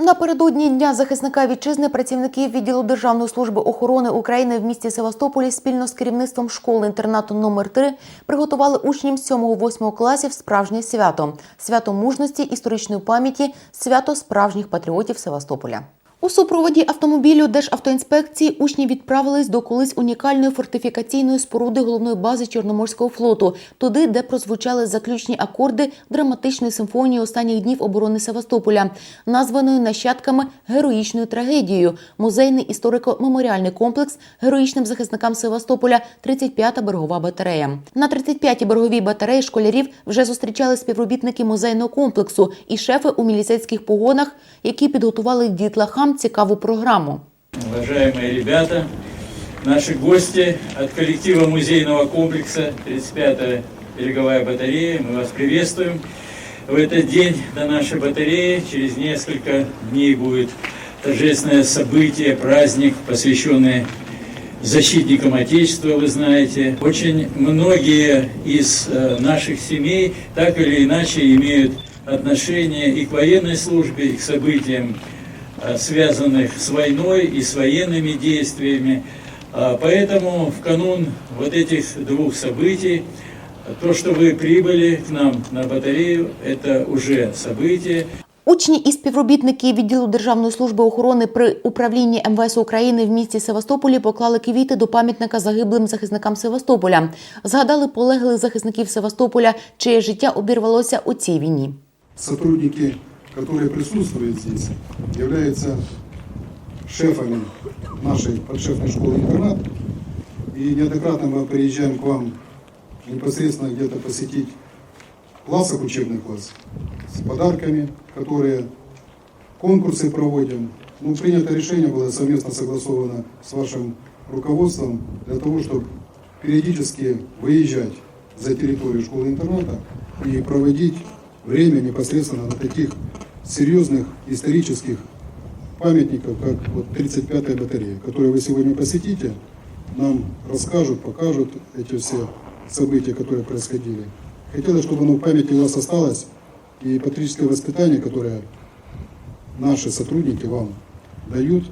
Напередодні дня захисника вітчизни працівники відділу Державної служби охорони України в місті Севастополі спільно з керівництвом школи інтернату номер 3 приготували учням 7-8 класів справжнє свято свято мужності, історичної пам'яті, свято справжніх патріотів Севастополя. У супроводі автомобілю Державтоінспекції учні відправились до колись унікальної фортифікаційної споруди головної бази Чорноморського флоту, туди, де прозвучали заключні акорди драматичної симфонії останніх днів оборони Севастополя, названої нащадками героїчною трагедією. Музейний історико-меморіальний комплекс героїчним захисникам Севастополя 35-та берегова батарея. На 35-й береговій батареї школярів вже зустрічали співробітники музейного комплексу і шефи у міліцейських погонах, які підготували дітлахам цікаву програму. Уважаемые ребята, наши гости от коллектива музейного комплекса 35-я береговая батарея, мы вас приветствуем. В этот день на нашей батарее через несколько дней будет торжественное событие, праздник, посвященный защитникам Отечества, вы знаете. Очень многие из э, наших семей так или иначе имеют отношение и к военной службе, и к событиям связанных с войной и с военными действиями. А, Поэтому в канун вот этих двух событий, то, что вы прибыли к нам на батарею, это уже событие. Учні і співробітники відділу Державної служби охорони при управлінні МВС України в місті Севастополі поклали квіти до пам'ятника загиблим захисникам Севастополя. Згадали полеглих захисників Севастополя, чиє життя обірвалося у цій війні. сотрудники, которые присутствуют здесь, являются шефами нашей подшефной школы-интернат. И неоднократно мы приезжаем к вам непосредственно где-то посетить классов, учебных классов, с подарками, которые конкурсы проводим. Ну, принято решение было совместно согласовано с вашим руководством для того, чтобы периодически выезжать за территорию школы-интерната и проводить время непосредственно на таких серьезных исторических памятников, как вот 35-я батарея, которую вы сегодня посетите, нам расскажут, покажут эти все события, которые происходили. Хотелось, чтобы оно в памяти у вас осталось, и патриотическое воспитание, которое наши сотрудники вам дают,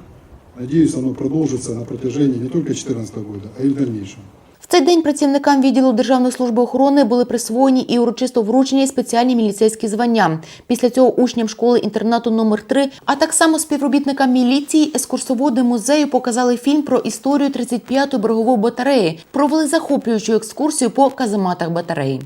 надеюсь, оно продолжится на протяжении не только 2014 года, а и в дальнейшем. Цей день працівникам відділу Державної служби охорони були присвоєні і урочисто вручені спеціальні міліцейські звання. Після цього учням школи інтернату номер 3 а так само співробітникам міліції, екскурсоводи музею показали фільм про історію 35-ї берегової батареї, провели захоплюючу екскурсію по казематах батареї.